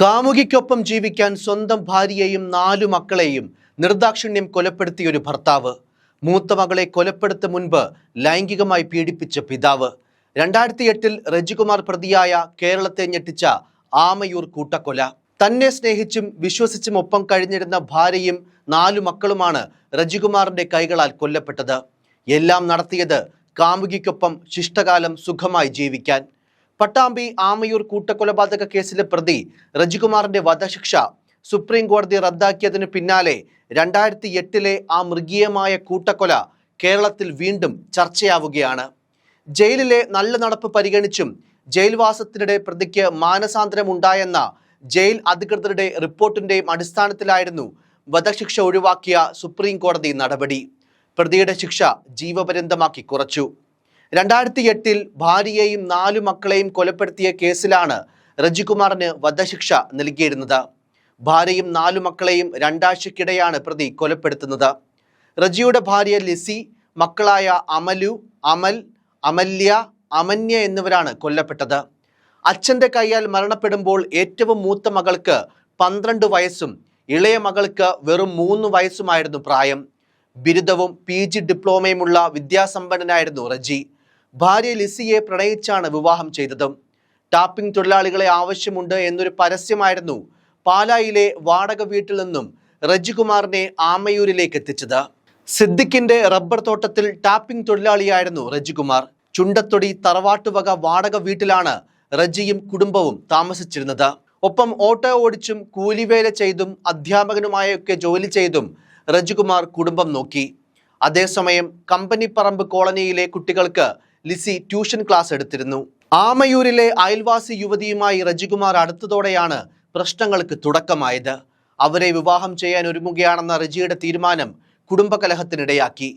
കാമുകിക്കൊപ്പം ജീവിക്കാൻ സ്വന്തം ഭാര്യയെയും നാലു മക്കളെയും നിർദാക്ഷിണ്യം കൊലപ്പെടുത്തിയ ഒരു ഭർത്താവ്. മൂത്ത മകളെ കൊലപ്പെടുത്ത മുൻപ് ലൈംഗികമായി പീഡിപ്പിച്ച പിതാവ്. രണ്ടായിരത്തി എട്ടിൽ രജികുമാർ പ്രതിയായ കേരളത്തെ ഞെട്ടിച്ച ആമയൂർ കൂട്ടക്കൊല. തന്നെ സ്നേഹിച്ചും വിശ്വസിച്ചും ഒപ്പം കഴിഞ്ഞിരുന്ന ഭാര്യയും നാലു മക്കളുമാണ് രജികുമാറിന്റെ കൈകളാൽ കൊല്ലപ്പെട്ടത്. എല്ലാം നടത്തിയത് കാമുകിക്കൊപ്പം ശിഷ്ടകാലം സുഖമായി ജീവിക്കാൻ. പട്ടാമ്പി ആമയൂർ കൂട്ടക്കൊലപാതക കേസിലെ പ്രതി റജികുമാറിന്റെ വധശിക്ഷ സുപ്രീം കോടതി റദ്ദാക്കിയതിനു പിന്നാലെ രണ്ടായിരത്തി എട്ടിലെ ആ മൃഗീയമായ കൂട്ടക്കൊല കേരളത്തിൽ വീണ്ടും ചർച്ചയാവുകയാണ്. ജയിലിലെ നല്ല നടപ്പ് പരിഗണിച്ചും ജയിൽവാസത്തിനിടെ പ്രതിക്ക് മാനസാന്തരം ഉണ്ടായെന്ന ജയിൽ അധികൃതരുടെ റിപ്പോർട്ടിന്റെയും അടിസ്ഥാനത്തിലായിരുന്നു വധശിക്ഷ ഒഴിവാക്കിയ സുപ്രീം കോടതി നടപടി. പ്രതിയുടെ ശിക്ഷ ജീവപര്യന്തമാക്കി കുറച്ചു. രണ്ടായിരത്തി എട്ടിൽ ഭാര്യയെയും നാലു മക്കളെയും കൊലപ്പെടുത്തിയ കേസിലാണ് റജികുമാറിന് വധശിക്ഷ നൽകിയിരുന്നത്. ഭാര്യയും നാലു മക്കളെയും രണ്ടാഴ്ചക്കിടെയാണ് പ്രതി കൊലപ്പെടുത്തുന്നത്. റജിയുടെ ഭാര്യ ലിസി മക്കളായ അമലു അമൽ അമല്യ അമന്യ എന്നിവരാണ് കൊല്ലപ്പെട്ടത്. അച്ഛന്റെ കൈയാൽ മരണപ്പെടുമ്പോൾ ഏറ്റവും മൂത്ത മകൾക്ക് പന്ത്രണ്ട് വയസ്സും ഇളയ മകൾക്ക് വെറും മൂന്ന് വയസ്സുമായിരുന്നു പ്രായം. ബിരുദവും പി ജി ഡിപ്ലോമയുമുള്ള വിദ്യാസമ്പന്നനായിരുന്നു റജി. ഭാര്യ ലിസിയെ പ്രണയിച്ചാണ് വിവാഹം ചെയ്തത്. ടാപ്പിംഗ് തൊഴിലാളികളെ ആവശ്യമുണ്ട് എന്നൊരു പരസ്യമായിരുന്നു പാലായിലെ വാടക വീട്ടിൽ നിന്നും റജികുമാറിനെ ആമയൂരിലേക്ക് എത്തിച്ചത്. സിദ്ദിഖിന്റെ റബ്ബർ തോട്ടത്തിൽ ടാപ്പിംഗ് തൊഴിലാളിയായിരുന്നു റജികുമാർ. ചുണ്ടത്തൊടി തറവാട്ടുവക വാടക വീട്ടിലാണ് റജിയും കുടുംബവും താമസിച്ചിരുന്നത്. ഒപ്പം ഓട്ടോ ഓടിച്ചും കൂലിവേല ചെയ്തും അധ്യാപകനുമായൊക്കെ ജോലി ചെയ്തും റജികുമാർ കുടുംബം നോക്കി. അതേസമയം കമ്പനി പറമ്പ് കോളനിയിലെ കുട്ടികൾക്ക് ലിസി ട്യൂഷൻ ക്ലാസ് എടുത്തിരുന്നു. ആമയൂരിലെ അയൽവാസി യുവതിയുമായി റജികുമാർ അടുത്തതോടെയാണ് പ്രശ്നങ്ങൾക്ക് തുടക്കമായത്. അവരെ വിവാഹം ചെയ്യാൻ ഒരുങ്ങുകയാണെന്ന റജിയുടെ തീരുമാനം കുടുംബകലഹത്തിനിടയാക്കി.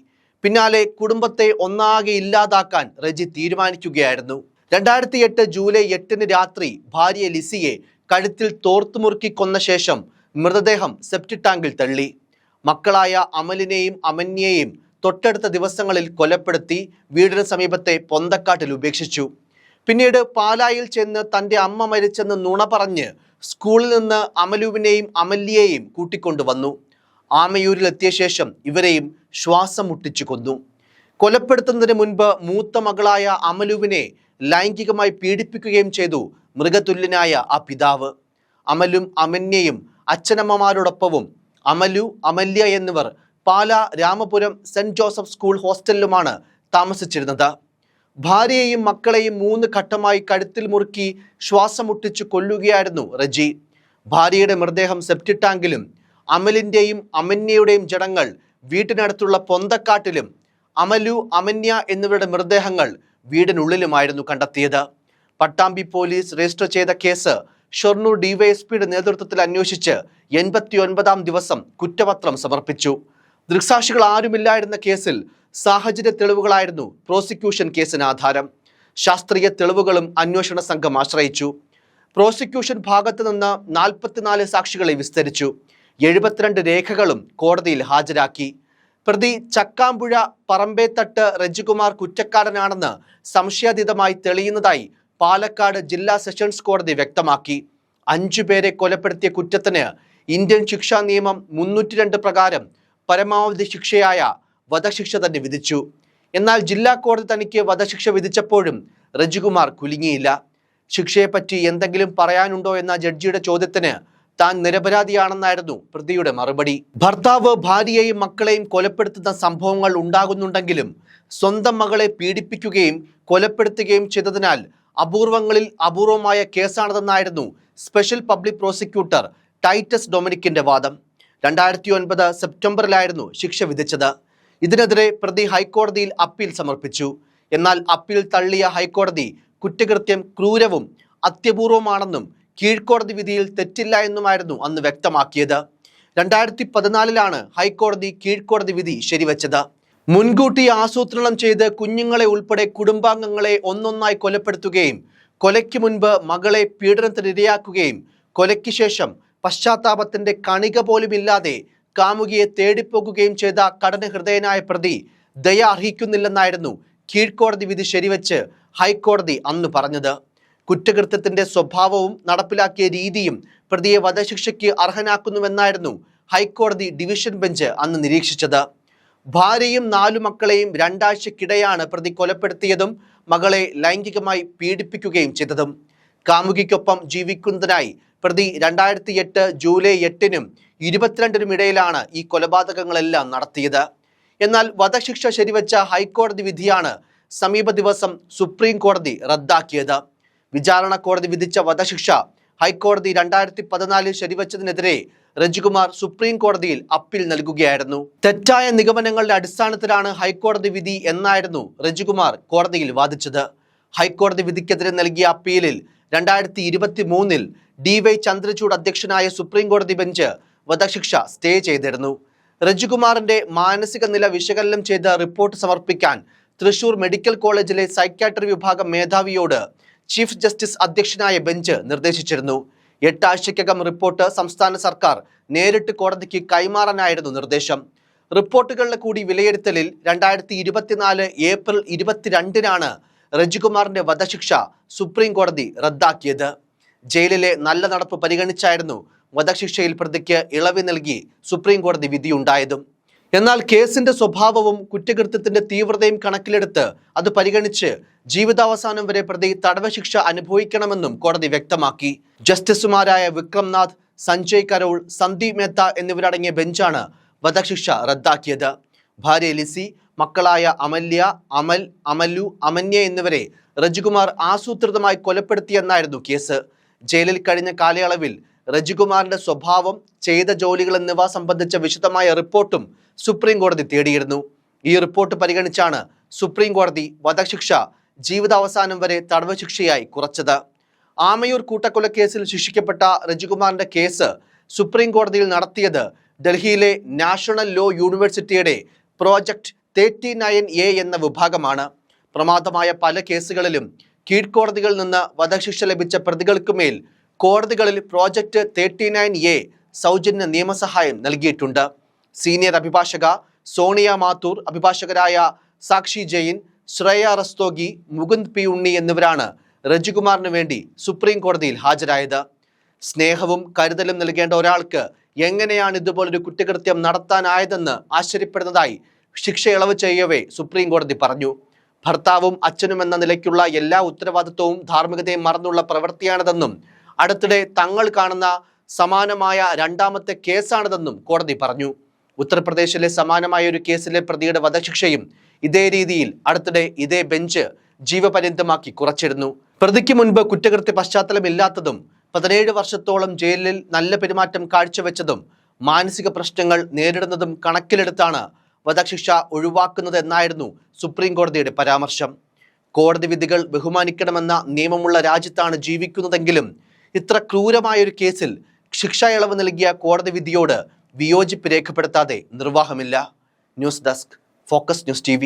പിന്നാലെ കുടുംബത്തെ ഒന്നാകെ ഇല്ലാതാക്കാൻ റജി തീരുമാനിക്കുകയായിരുന്നു. രണ്ടായിരത്തി എട്ട് ജൂലൈ എട്ടിന് രാത്രി ഭാര്യ ലിസിയെ കഴുത്തിൽ തോർത്തുമുറുക്കി കൊന്ന ശേഷം മൃതദേഹം സെപ്റ്റി ടാങ്കിൽ തള്ളി. മക്കളായ അമലിനെയും അമന്യയെയും തൊട്ടടുത്ത ദിവസങ്ങളിൽ കൊലപ്പെടുത്തി വീടിന് സമീപത്തെ പൊന്തക്കാട്ടിൽ ഉപേക്ഷിച്ചു. പിന്നീട് പാലായിൽ ചെന്ന് തന്റെ അമ്മ മരിച്ചെന്ന് നുണ പറഞ്ഞ് സ്കൂളിൽ നിന്ന് അമലുവിനെയും അമല്യയെയും കൂട്ടിക്കൊണ്ടുവന്നു ആമയൂരിലെത്തിയ ശേഷം ഇവരെയും ശ്വാസം മുട്ടിച്ചു കൊന്നു. കൊലപ്പെടുത്തുന്നതിന് മുൻപ് മൂത്ത മകളായ അമലുവിനെ ലൈംഗികമായി പീഡിപ്പിക്കുകയും ചെയ്തു മൃഗതുല്യനായ ആ പിതാവ്. അമലും അമന്യയും അച്ഛനമ്മമാരോടൊപ്പവും അമലു അമല്യ എന്നിവർ Pala Ramapuram saint Joseph school ഹോസ്റ്റലിലുമാണ് താമസിച്ചിരുന്നത്. ഭാര്യയെയും മക്കളെയും മൂന്ന് ഘട്ടമായി കഴുത്തിൽ മുറുക്കി ശ്വാസം മുട്ടിച്ചു കൊല്ലുകയായിരുന്നു റജി. ഭാര്യയുടെ മൃതദേഹം സെപ്റ്റി ടാങ്കിലും അമലിന്റെയും അമന്യയുടെയും ജടങ്ങൾ വീട്ടിനടുത്തുള്ള പൊന്തക്കാട്ടിലും അമലു അമന്യ എന്നിവരുടെ മൃതദേഹങ്ങൾ വീടിനുള്ളിലുമായിരുന്നു കണ്ടെത്തിയത്. പട്ടാമ്പി പോലീസ് രജിസ്റ്റർ ചെയ്ത കേസ് ഷൊർണൂർ ഡിവൈഎസ്പിയുടെ നേതൃത്വത്തിൽ അന്വേഷിച്ച് എൺപത്തി ദിവസം കുറ്റപത്രം സമർപ്പിച്ചു. ദൃക്സാക്ഷികൾ ആരുമില്ലായിരുന്ന കേസിൽ സാഹചര്യ തെളിവുകളായിരുന്നു പ്രോസിക്യൂഷൻ കേസിന് ആധാരം. ശാസ്ത്രീയ തെളിവുകളും അന്വേഷണ സംഘം ആശ്രയിച്ചു. പ്രോസിക്യൂഷൻ ഭാഗത്തു നിന്ന് നാൽപ്പത്തിനാല് സാക്ഷികളെ വിസ്തരിച്ചു. എഴുപത്തിരണ്ട് രേഖകളും കോടതിയിൽ ഹാജരാക്കി. പ്രതി ചക്കാമ്പുഴ പറമ്പേത്തട്ട് രജികുമാർ കുറ്റക്കാരനാണെന്ന് സംശയാതീതമായി തെളിയുന്നതായി പാലക്കാട് ജില്ലാ സെഷൻസ് കോടതി വ്യക്തമാക്കി. അഞ്ചു പേരെ കൊലപ്പെടുത്തിയ കുറ്റത്തിന് ഇന്ത്യൻ ശിക്ഷാ നിയമം മുന്നൂറ്റി പ്രകാരം പരമാവധി ശിക്ഷയായ വധശിക്ഷ തന്നെ വിധിച്ചു. എന്നാൽ ജില്ലാ കോടതി തനിക്ക് വധശിക്ഷ വിധിച്ചപ്പോഴും റജികുമാർ കുലുങ്ങിയില്ല. ശിക്ഷയെപ്പറ്റി എന്തെങ്കിലും പറയാനുണ്ടോ എന്ന ജഡ്ജിയുടെ ചോദ്യത്തിന് താൻ നിരപരാധിയാണെന്നായിരുന്നു പ്രതിയുടെ മറുപടി. ഭർത്താവ് ഭാര്യയെയും മക്കളെയും കൊലപ്പെടുത്തുന്ന സംഭവങ്ങൾ ഉണ്ടാകുന്നുണ്ടെങ്കിലും സ്വന്തം മകളെ പീഡിപ്പിക്കുകയും കൊലപ്പെടുത്തുകയും ചെയ്തതിനാൽ അപൂർവങ്ങളിൽ അപൂർവമായ കേസാണതെന്നായിരുന്നു സ്പെഷ്യൽ പബ്ലിക് പ്രോസിക്യൂട്ടർ ടൈറ്റസ് ഡൊമിനിക്കിന്റെ വാദം. രണ്ടായിരത്തി ഒൻപത് സെപ്റ്റംബറിലായിരുന്നു ശിക്ഷ വിധിച്ചത്. ഇതിനെതിരെ പ്രതി ഹൈക്കോടതിയിൽ അപ്പീൽ സമർപ്പിച്ചു. എന്നാൽ അപ്പീൽ തള്ളിയ ഹൈക്കോടതി കുറ്റകൃത്യം ക്രൂരവും അത്യപൂർവമാണെന്നും കീഴ്ക്കോടതി വിധിയിൽ തെറ്റില്ല എന്നുമായിരുന്നു അന്ന് വ്യക്തമാക്കിയത്. രണ്ടായിരത്തി പതിനാലിലാണ് ഹൈക്കോടതി കീഴ്ക്കോടതി വിധി ശരിവച്ചത്. മുൻകൂട്ടി ആസൂത്രണം ചെയ്ത് കുഞ്ഞുങ്ങളെ ഉൾപ്പെടെ കുടുംബാംഗങ്ങളെ ഒന്നൊന്നായി കൊലപ്പെടുത്തുകയും കൊലയ്ക്ക് മുൻപ് മകളെ പീഡനത്തിനിരയാക്കുകയും കൊലയ്ക്ക് ശേഷം പശ്ചാത്താപത്തിന്റെ കണിക പോലുമില്ലാതെ കാമുകിയെ തേടിപ്പോകുകയും ചെയ്ത കടന ഹൃദയനായ പ്രതി ദയ അർഹിക്കുന്നില്ലെന്നായിരുന്നു കീഴ്ക്കോടതി വിധി ശരിവെച്ച് ഹൈക്കോടതി അന്ന് പറഞ്ഞത്. കുറ്റകൃത്യത്തിന്റെ സ്വഭാവവും നടപ്പിലാക്കിയ രീതിയും പ്രതിയെ വധശിക്ഷയ്ക്ക് അർഹനാക്കുന്നുവെന്നായിരുന്നു ഹൈക്കോടതി ഡിവിഷൻ ബെഞ്ച് അന്ന് നിരീക്ഷിച്ചത്. ഭാര്യയും നാലു മക്കളെയും രണ്ടാഴ്ചക്കിടെയാണ് പ്രതി കൊലപ്പെടുത്തിയതും മകളെ ലൈംഗികമായി പീഡിപ്പിക്കുകയും ചെയ്തതും. കാമുകിക്കൊപ്പം ജീവിക്കുന്നതിനായി പ്രതി രണ്ടായിരത്തി എട്ട് ജൂലൈ എട്ടിനും ഇരുപത്തിരണ്ടിനും ഇടയിലാണ് ഈ കൊലപാതകങ്ങളെല്ലാം നടത്തിയത്. എന്നാൽ വധശിക്ഷ ശരിവച്ച ഹൈക്കോടതി വിധിയാണ് സമീപ ദിവസം സുപ്രീം കോടതി റദ്ദാക്കിയത്. വിചാരണ കോടതി വിധിച്ച വധശിക്ഷ ഹൈക്കോടതി രണ്ടായിരത്തി പതിനാലിൽ ശരിവച്ചതിനെതിരെ രജികുമാർ സുപ്രീം കോടതിയിൽ അപ്പീൽ നൽകുകയായിരുന്നു. തെറ്റായ നിഗമനങ്ങളുടെ അടിസ്ഥാനത്തിലാണ് ഹൈക്കോടതി വിധി എന്നായിരുന്നു രജികുമാർ കോടതിയിൽ വാദിച്ചത്. ഹൈക്കോടതി വിധിക്കെതിരെ നൽകിയ അപ്പീലിൽ രണ്ടായിരത്തി ഇരുപത്തി മൂന്നിൽ ഡി വൈ ചന്ദ്രചൂഡ് അധ്യക്ഷനായ സുപ്രീം കോടതി ബെഞ്ച് വധശിക്ഷ സ്റ്റേ ചെയ്തിരുന്നു. രജികുമാറിന്റെ മാനസിക നില വിശകലനം ചെയ്ത റിപ്പോർട്ട് സമർപ്പിക്കാൻ തൃശൂർ മെഡിക്കൽ കോളേജിലെ സൈക്യാട്രി വിഭാഗം മേധാവിയോട് ചീഫ് ജസ്റ്റിസ് അധ്യക്ഷനായ ബെഞ്ച് നിർദ്ദേശിച്ചിരുന്നു. എട്ടാഴ്ചയ്ക്കകം റിപ്പോർട്ട് സംസ്ഥാന സർക്കാർ നേരിട്ട് കോടതിക്ക് കൈമാറാനായിരുന്നു നിർദ്ദേശം. റിപ്പോർട്ടുകളുടെ കൂടി വിലയിരുത്തലിൽ രണ്ടായിരത്തി ഇരുപത്തിനാല് ഏപ്രിൽ ഇരുപത്തിരണ്ടിനാണ് രജികുമാറിന്റെ വധശിക്ഷ സുപ്രീം കോടതി റദ്ദാക്കിയത്. ജയിലിലെ നല്ല നടപ്പ് പരിഗണിച്ചായിരുന്നു വധശിക്ഷയിൽ പ്രതിക്ക് ഇളവ് നൽകി സുപ്രീം കോടതി വിധിയുണ്ടായതും. എന്നാൽ കേസിന്റെ സ്വഭാവവും കുറ്റകൃത്യത്തിന്റെ തീവ്രതയും കണക്കിലെടുത്ത് അത് പരിഗണിച്ച് ജീവിതാവസാനം വരെ പ്രതി തടവശിക്ഷ അനുഭവിക്കണമെന്നും കോടതി വ്യക്തമാക്കി. ജസ്റ്റിസുമാരായ വിക്രംനാഥ് സഞ്ജയ് കരോൾ സന്ദീപ് മേത്ത എന്നിവരടങ്ങിയ ബെഞ്ചാണ് വധശിക്ഷ റദ്ദാക്കിയത്. ഭാര്യ ലിസി മക്കളായ അമല്യ അമൽ അമല്ലു അമന്യ എന്നിവരെ റജികുമാർ ആസൂത്രിതമായി കൊലപ്പെടുത്തിയെന്നായിരുന്നു കേസ്. ജയിലിൽ കഴിഞ്ഞ കാലയളവിൽ റജികുമാറിന്റെ സ്വഭാവം ചെയ്ത ജോലികൾ എന്നിവ സംബന്ധിച്ച വിശദമായ റിപ്പോർട്ടും സുപ്രീം കോടതി തേടിയിരുന്നു. ഈ റിപ്പോർട്ട് പരിഗണിച്ചാണ് സുപ്രീം കോടതി വധശിക്ഷ ജീവിതാവസാനം വരെ തടവ് ശിക്ഷയായി കുറച്ചത്. ആമയൂർ കൂട്ടക്കൊലക്കേസിൽ ശിക്ഷിക്കപ്പെട്ട റജികുമാറിന്റെ കേസ് സുപ്രീം കോടതിയിൽ നടത്തിയത് ഡൽഹിയിലെ നാഷണൽ ലോ യൂണിവേഴ്സിറ്റിയുടെ പ്രോജക്ട് തേർട്ടി നയൻ എ എന്ന വിഭാഗമാണ്. പ്രമാദമായ പല കേസുകളിലും കീഴ്ക്കോടതികളിൽ നിന്ന് വധശിക്ഷ ലഭിച്ച പ്രതികൾക്കുമേൽ കോടതികളിൽ പ്രോജക്റ്റ് തേർട്ടി നയൻ എ സൗജന്യ നിയമസഹായം നൽകിയിട്ടുണ്ട്. സീനിയർ അഭിഭാഷക സോണിയ മാത്തൂർ അഭിഭാഷകരായ സാക്ഷി ജെയിൻ ശ്രേയ റസ്തോഗി മുകുന്ദ് പി ഉണ്ണി എന്നിവരാണ് രജികുമാറിന് വേണ്ടി സുപ്രീം കോടതിയിൽ ഹാജരായത്. സ്നേഹവും കരുതലും നൽകേണ്ട ഒരാൾക്ക് എങ്ങനെയാണ് ഇതുപോലൊരു കുറ്റകൃത്യം നടത്താനായതെന്ന് ആശ്ചര്യപ്പെടുന്നതായി ശിക്ഷ ഇളവ് ചെയ്യവേ സുപ്രീം കോടതി പറഞ്ഞു. ഭർത്താവും അച്ഛനും എന്ന നിലയ്ക്കുള്ള എല്ലാ ഉത്തരവാദിത്വവും ധാർമ്മികതയും മറന്നുള്ള പ്രവൃത്തിയാണിതെന്നും അടുത്തിടെ തങ്ങൾ കാണുന്ന സമാനമായ രണ്ടാമത്തെ കേസാണിതെന്നും കോടതി പറഞ്ഞു. ഉത്തർപ്രദേശിലെ സമാനമായ ഒരു കേസിലെ പ്രതിയുടെ വധശിക്ഷയും ഇതേ രീതിയിൽ അടുത്തിടെ ഇതേ ബെഞ്ച് ജീവപര്യന്തമാക്കി കുറച്ചിരുന്നു. പ്രതിക്ക് മുൻപ് കുറ്റകൃത്യ പശ്ചാത്തലമില്ലാത്തതും പതിനേഴ് വർഷത്തോളം ജയിലിൽ നല്ല പെരുമാറ്റം കാഴ്ചവെച്ചതും മാനസിക പ്രശ്നങ്ങൾ നേരിടുന്നതും കണക്കിലെടുത്താണ് വധശിക്ഷ ഒഴിവാക്കുന്നത് എന്നായിരുന്നു സുപ്രീം കോടതിയുടെ പരാമർശം. കോടതി വിധികൾ ബഹുമാനിക്കണമെന്ന നിയമമുള്ള രാജ്യത്താണ് ജീവിക്കുന്നതെങ്കിലും ഇത്ര ക്രൂരമായ ഒരു കേസിൽ ശിക്ഷ ഇളവ് നൽകിയ കോടതി വിധിയോട് വിയോജിപ്പ് രേഖപ്പെടുത്താതെ നിർവാഹമില്ല. News desk focus news T